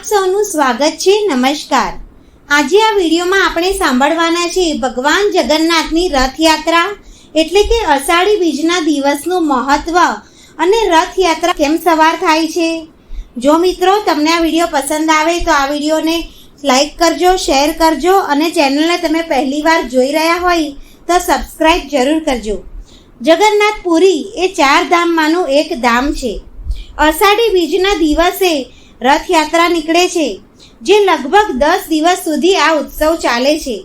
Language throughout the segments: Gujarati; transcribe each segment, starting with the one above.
આપ સૌનું સ્વાગત છે, નમસ્કાર. આજે આ વિડીયોમાં આપણે સાંભળવાના છે ભગવાન જગન્નાથની રથયાત્રા, એટલે કે અષાઢી બીજના દિવસનું મહત્વ અને રથયાત્રા કેમ સવાર થાય છે. જો મિત્રો તમને આ વીડિયો પસંદ આવે તો આ વિડીયોને લાઈક કરજો, શેર કરજો અને ચેનલને તમે પહેલીવાર જોઈ રહ્યા હોય તો સબસ્ક્રાઈબ જરૂર કરજો. જગન્નાથ પુરી એ ચાર ધામમાંનું એક ધામ છે. અષાઢી બીજના દિવસે રથયાત્રા નીકળે છે, જે લગભગ દસ દિવસ સુધી આ ઉત્સવ ચાલે છે.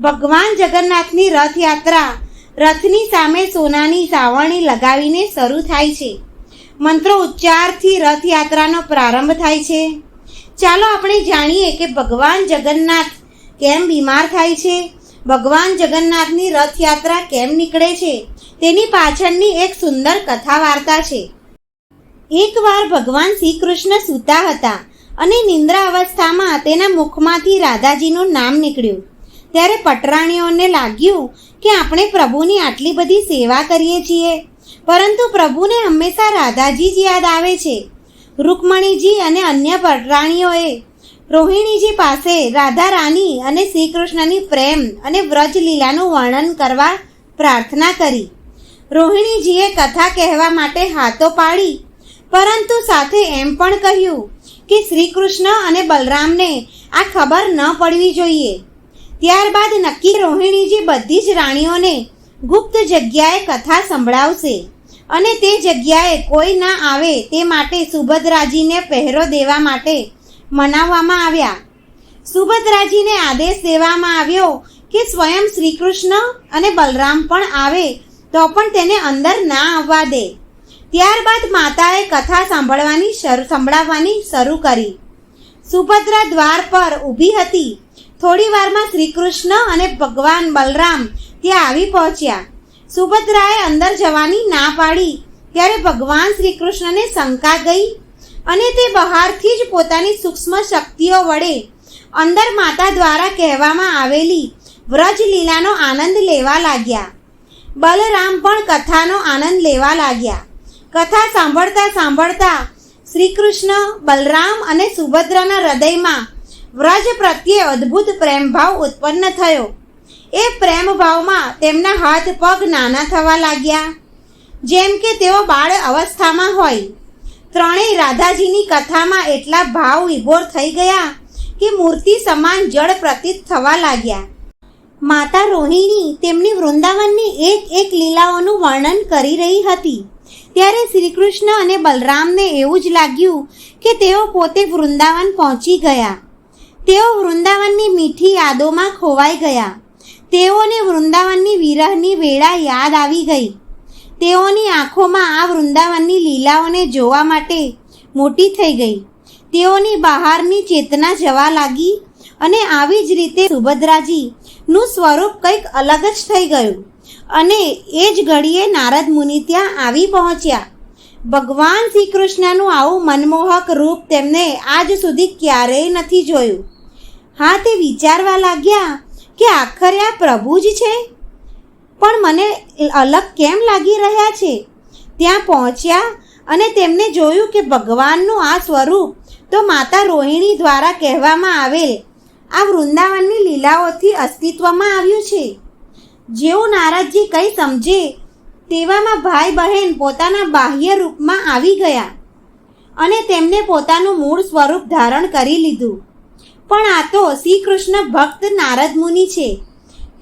ભગવાન જગન્નાથની રથયાત્રા રથની સામે સોનાની સાવરણી લગાવીને શરૂ થાય છે. મંત્રો ઉચ્ચારથી રથયાત્રાનો પ્રારંભ થાય છે. ચાલો આપણે જાણીએ કે ભગવાન જગન્નાથ કેમ બીમાર થાય છે? ભગવાન જગન્નાથની રથયાત્રા કેમ નીકળે છે? તેની પાછળની એક સુંદર કથા વાર્તા છે. એકવાર ભગવાન શ્રી કૃષ્ણ સૂતા હતા અને નિંદ્રા અવસ્થામાં તેના મુખમાંથી રાધાજીનું નામ નીકળ્યું. ત્યારે પટરાણીઓને લાગ્યું કે આપણે પ્રભુની આટલી બધી સેવા કરીએ છીએ, પરંતુ પ્રભુને હંમેશા રાધાજી જ યાદ આવે છે. રૂકમણીજી અને અન્ય પટરાણીઓએ રોહિણીજી પાસે રાધા રાની અને શ્રી કૃષ્ણની પ્રેમ અને વ્રજ લીલાનું વર્ણન કરવા પ્રાર્થના કરી. રોહિણીજીએ કથા કહેવા માટે હાથો પાડી પરંતુ સાથે એમ પણ કહ્યું કે શ્રી કૃષ્ણ અને બલરામને આ ખબર ન પડવી જોઈએ. ત્યારબાદ નક્કી રોહિણીજી બધી જ રાણીઓને ગુપ્ત જગ્યાએ કથા સંભળાવશે અને તે જગ્યાએ કોઈ ના આવે તે માટે સુભદ્રાજીને પહેરો દેવા માટે મનાવવામાં આવ્યા. સુભદ્રાજીને આદેશ દેવામાં આવ્યો કે સ્વયં શ્રી કૃષ્ણ અને બલરામ પણ આવે તો પણ તેને અંદર ના આવવા દે. ત્યારબાદ માતાએ કથા સાંભળવાની શરૂ સંભળાવવાની શરૂ કરી. સુભદ્રા દ્વાર પર ઊભી હતી. થોડી વારમાં શ્રી કૃષ્ણ અને ભગવાન બલરામ ત્યાં આવી પહોંચ્યા. સુભદ્રાએ અંદર જવાની ના પાડી. ત્યારે ભગવાન શ્રી કૃષ્ણને શંકા ગઈ અને તે બહારથી જ પોતાની સૂક્ષ્મ શક્તિઓ વડે અંદર માતા દ્વારા કહેવામાં આવેલી વ્રજ લીલાનો આનંદ લેવા લાગ્યા. બલરામ પણ કથાનો આનંદ લેવા લાગ્યા. કથા સાંભળતા સાંભળતા શ્રી કૃષ્ણ બલરામ અને સુભદ્રાના હૃદયમાં વ્રજ પ્રત્યે અદ્ભુત પ્રેમભાવ ઉત્પન્ન થયો. એ પ્રેમભાવમાં તેમના હાથ પગ નાના થવા લાગ્યા. જેમ કે તેઓ બાળ અવસ્થામાં હોય. ત્રણેય રાધાજીની કથામાં એટલા ભાવ વિભોર થઈ ગયા કે મૂર્તિ સમાન જળ પ્રતીત થવા લાગ્યા. માતા રોહિણી તેમની વૃંદાવનની એક એક લીલાઓનું વર્ણન કરી રહી હતી. ત્યારે શ્રી કૃષ્ણ અને બલરામને એવું જ લાગ્યું કે તેઓ પોતે વૃંદાવન પહોંચી ગયા. તેઓ વૃંદાવનની મીઠી યાદોમાં ખોવાઈ ગયા. તેઓને વૃંદાવનની વિરહની વેળા યાદ આવી ગઈ. તેઓની આંખોમાં આ વૃંદાવનની લીલાઓને જોવા માટે મોટી થઈ ગઈ. તેઓની બહારની ચેતના જવા લાગી અને આવી જ રીતે સુભદ્રાજીનું સ્વરૂપ કંઈક અલગ જ થઈ ગયું. અને એ જ ઘડીએ નારદ મુનિ ત્યાં આવી પહોંચ્યા. ભગવાન શ્રી કૃષ્ણનું આવું મનમોહક રૂપ તેમને આજ સુધી ક્યારેય નથી જોયું. હા, તે વિચારવા લાગ્યા કે આખરે આ પ્રભુ જ છે? પણ મને અલગ કેમ લાગી રહ્યા છે? ત્યાં પહોંચ્યા અને તેમને જોયું કે ભગવાનનું આ સ્વરૂપ તો માતા રોહિણી દ્વારા કહેવામાં આવેલ આ વૃંદાવનની લીલાઓથી અસ્તિત્વમાં આવ્યું છે. જેવું નારદજી કંઈ સમજે, તેવામાં ભાઈ બહેન પોતાના બાહ્ય રૂપમાં આવી ગયા અને તેમને પોતાનું મૂળ સ્વરૂપ ધારણ કરી લીધું. પણ આ તો શ્રી કૃષ્ણ ભક્ત નારદ મુનિ છે.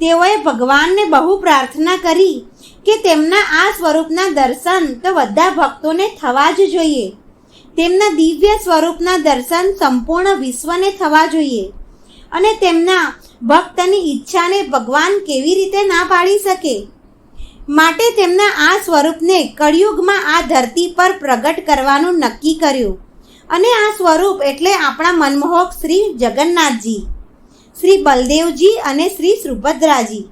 તેઓએ ભગવાનને બહુ પ્રાર્થના કરી કે તેમના આ સ્વરૂપના દર્શન તો બધા ભક્તોને થવા જ જોઈએ. તેમના દિવ્ય સ્વરૂપના દર્શન સંપૂર્ણ વિશ્વને થવા જોઈએ. અને તેમના ભક્તની ઈચ્છાને ભગવાન કેવી રીતે ના પાડી શકે? માટે તેમના આ સ્વરૂપને કળિયુગમાં આ ધરતી પર પ્રગટ કરવાનું નક્કી કર્યું. અને આ સ્વરૂપ એટલે આપણા મનમોહક શ્રી જગન્નાથજી, શ્રી બલદેવજી અને શ્રી સુભદ્રાજી.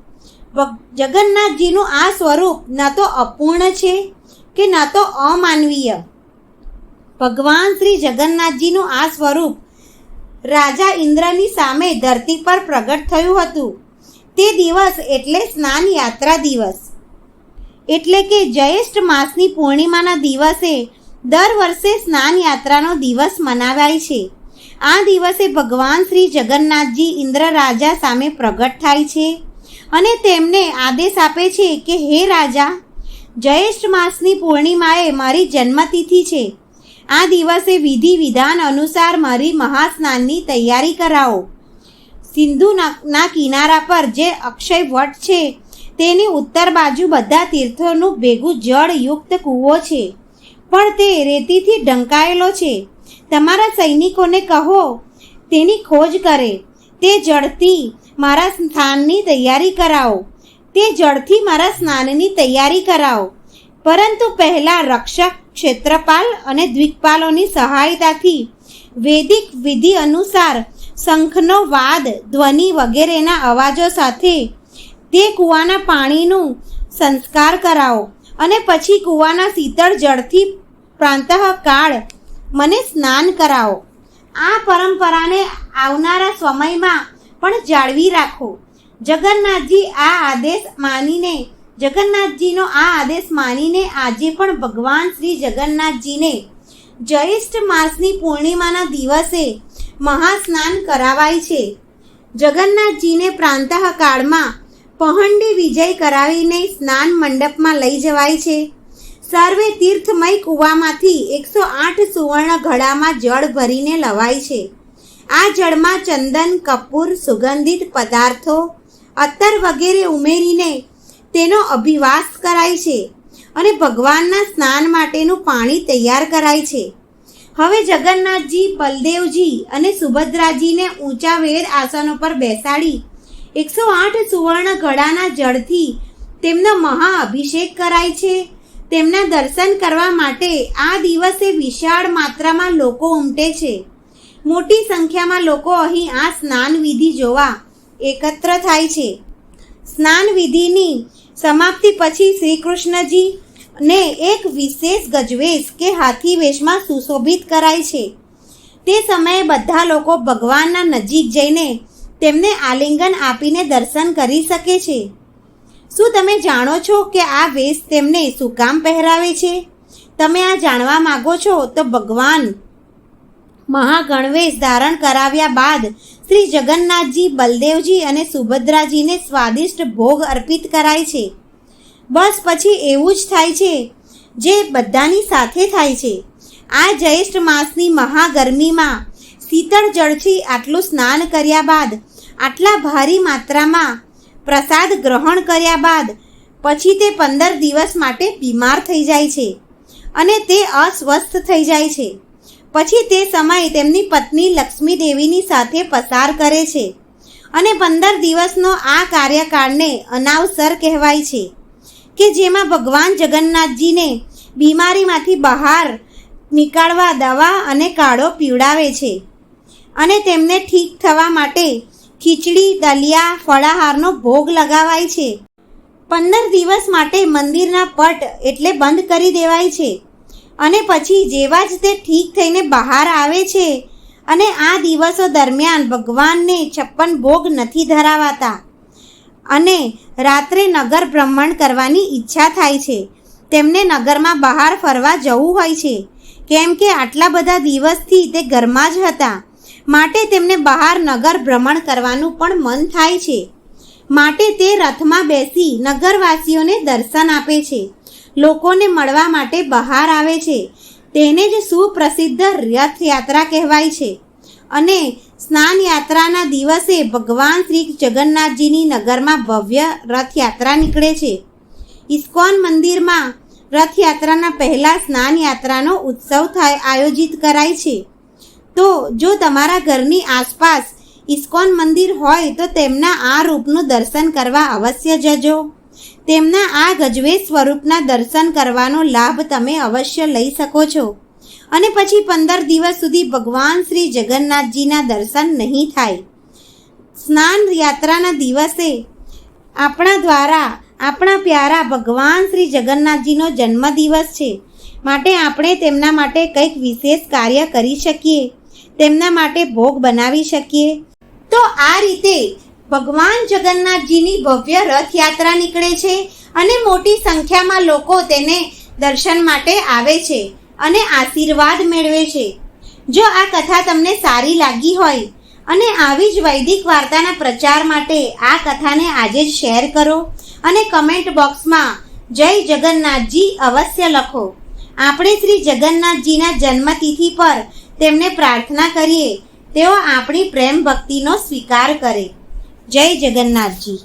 જગન્નાથજીનું આ સ્વરૂપ ન તો અપૂર્ણ છે કે ન તો અમાનવીય. ભગવાન શ્રી જગન્નાથજીનું આ સ્વરૂપ રાજા ઇન્દ્રની સામે ધરતી પર પ્રગટ થયું હતું. તે દિવસ એટલે સ્નાન યાત્રા દિવસ. એટલે કે જ્યેષ્ઠ માસની પૂર્ણિમાના દિવસે દર વર્ષે સ્નાન યાત્રાનો દિવસ મનાવાય છે. આ દિવસે ભગવાન શ્રી જગન્નાથજી ઇન્દ્ર રાજા સામે પ્રગટ થાય છે અને તેમને આદેશ આપે છે કે, હે રાજા, જયેષ્ઠ માસની પૂર્ણિમાએ મારી જન્મતિથિ છે. આ દિવસે વિધિ વિધાન અનુસાર મારી મહાસ્નાનની તૈયારી કરાવો. સિંધુ ના કિનારા પર જે અક્ષય વટ છે, તેની ઉત્તર બાજુ બધા તીર્થોનું ભેગું જળયુક્ત કૂવો છે. પણ તે રેતીથી ઢંકાયેલો છે. તમારા સૈનિકોને કહો, તેની ખોજ કરે. તે જળથી મારા સ્થાનની તૈયારી કરાવો. તે જળથી મારા સ્નાનની તૈયારી કરાવો. પરંતુ પહેલાં રક્ષક, ક્ષેત્રપાલ અને દ્વિકપાલોની સહાયતાથી વૈદિક વિધિ અનુસાર શંખનો વાદ, ધ્વનિ વગેરેના અવાજો સાથે તે કૂવાના પાણીનું સંસ્કાર કરાવો અને પછી કૂવાના શીતળ જળથી પ્રાંતઃકાળ મને સ્નાન કરાવો. આ પરંપરાને આવનારા સમયમાં પણ જાળવી રાખો. જગન્નાથજી આ આદેશ માનીને જગન્નાથજીનો આ આદેશ માનીને આજે પણ ભગવાન શ્રી જગન્નાથજીને જ્યેષ્ઠ માસની પૂર્ણિમાના દિવસે મહાસ્નાન કરાવાય છે. જગન્નાથજીને પ્રાંતઃ કાળમાં પહંડી વિજય કરાવીને સ્નાન મંડપમાં લઈ જવાય છે. સર્વે તીર્થમય કૂવામાંથી એકસો આઠ સુવર્ણ ઘડામાં જળ ભરીને લવાય છે. આ જળમાં ચંદન, કપૂર, સુગંધિત પદાર્થો અત્તર વગેરે ઉમેરીને તેનો અભિવાસ કરાય છે અને ભગવાનના સ્નાન માટેનું પાણી તૈયાર કરાય છે. હવે જગન્નાથજી, બલદેવજી અને સુભદ્રાજીને ઊંચા વેદ આસનો પર બેસાડી એકસો આઠ સુવર્ણ ઘડાના જળથી તેમનો મહાઅભિષેક કરાય છે. તેમના દર્શન કરવા માટે આ દિવસે વિશાળ માત્રામાં લોકો ઉમટે છે. મોટી સંખ્યામાં લોકો અહીં આ સ્નાન વિધિ જોવા એકત્ર થાય છે. સ્નાન વિધિની સમાપ્તિ પછી શ્રી કૃષ્ણજી ને એક વિશેષ ગજવેશ કે હાથી વેશમાં સુશોભિત કરાય છે. તે સમયે બધા લોકો ભગવાનના નજીક જઈને તેમને આલિંગન આપીને દર્શન કરી શકે છે. શું તમે જાણો છો કે આ વેશ તેમને શું કામ પહેરાવે છે? તમે આ જાણવા માગો છો તો ભગવાન મહાગણવેશ ધારણ કરાવ્યા બાદ શ્રી જગન્નાથજી, બલદેવજી અને સુભદ્રાજીને સ્વાદિષ્ટ ભોગ અર્પિત કરાય છે. બસ પછી એવું જ થાય છે, જે બધાની સાથે થાય છે. આ જ્યેષ્ઠ માસની મહાગરમીમાં શીતળ જળથી આટલું સ્નાન કર્યા બાદ, આટલા ભારી માત્રામાં પ્રસાદ ગ્રહણ કર્યા બાદ, પછી તે પંદર દિવસ માટે બીમાર થઈ જાય છે અને તે અસ્વસ્થ થઈ જાય છે. પછી તે સમય તેમની પત્ની લક્ષ્મી દેવીની સાથે પસાર કરે છે અને પંદર દિવસનો આ કાર્યકાળને અનાવસર કહેવાય છે કે જેમાં ભગવાન જગન્નાથજીને બીમારીમાંથી બહાર નીકાળવા દવા અને કાળો પીવડાવે છે અને તેમને ઠીક થવા માટે ખીચડી, દલિયા, ફળાહારનો ભોગ લગાવાય છે. પંદર દિવસ માટે મંદિરના પટ એટલે બંધ કરી દેવાય છે. અને પછી જેવા જ તે ઠીક થઈને બહાર આવે છે અને આ દિવસો દરમિયાન ભગવાનને છપ્પન ભોગ નથી ધરાવાતા. અને રાત્રે નગર ભ્રમણ કરવાની ઈચ્છા થાય છે. તેમને નગરમાં બહાર ફરવા જવું હોય છે. કેમ કે આટલા બધા દિવસથી તે ઘરમાં જ હતા. માટે તેમને બહાર નગર ભ્રમણ કરવાનું પણ મન થાય છે. માટે તે રથમાં બેસી નગરવાસીઓને દર્શન આપે છે. લોકોને મળવા માટે બહાર આવે છે. તેને જ સુપ્રસિદ્ધ રથયાત્રા કહેવાય છે. અને સ્નાન યાત્રાના દિવસે ભગવાન શ્રી જગન્નાથજીની નગરમાં ભવ્ય રથયાત્રા નીકળે છે. ઇસ્કોન મંદિરમાં રથયાત્રાના પહેલાં સ્નાન યાત્રાનો ઉત્સવ થાય, આયોજિત કરાય છે. તો જો તમારા ઘરની આસપાસ ઇસ્કોન મંદિર હોય તો તેમના આ રૂપનું દર્શન કરવા અવશ્ય જજો. તેમના આ ગજવે સ્વરૂપના દર્શન કરવાનો લાભ તમે અવશ્ય લઈ શકો છો. અને પછી પંદર દિવસ સુધી ભગવાન શ્રી જગન્નાથજીના દર્શન નહીં થાય. સ્નાન યાત્રાના દિવસે આપણા દ્વારા આપણા પ્યારા ભગવાન શ્રી જગન્નાથજીનો જન્મદિવસ છે. માટે આપણે તેમના માટે કંઈક વિશેષ કાર્ય કરી શકીએ. તેમના માટે ભોગ બનાવી શકીએ. તો આ રીતે ભગવાન જગન્નાથજીની ભવ્ય રથયાત્રા નીકળે છે અને મોટી સંખ્યામાં લોકો તેને દર્શન માટે આવે છે અને આશીર્વાદ મેળવે છે. જો આ કથા તમને સારી લાગી હોય અને આવી જ વૈદિક વાર્તાના પ્રચાર માટે આ કથાને આજે જ શેર કરો અને કમેન્ટ બોક્સમાં જય જગન્નાથજી અવશ્ય લખો. આપણે શ્રી જગન્નાથજીના જન્મતિથિ પર તેમને પ્રાર્થના કરીએ, તેઓ આપણી પ્રેમ ભક્તિનો સ્વીકાર કરે. જય જગન્નાથજી.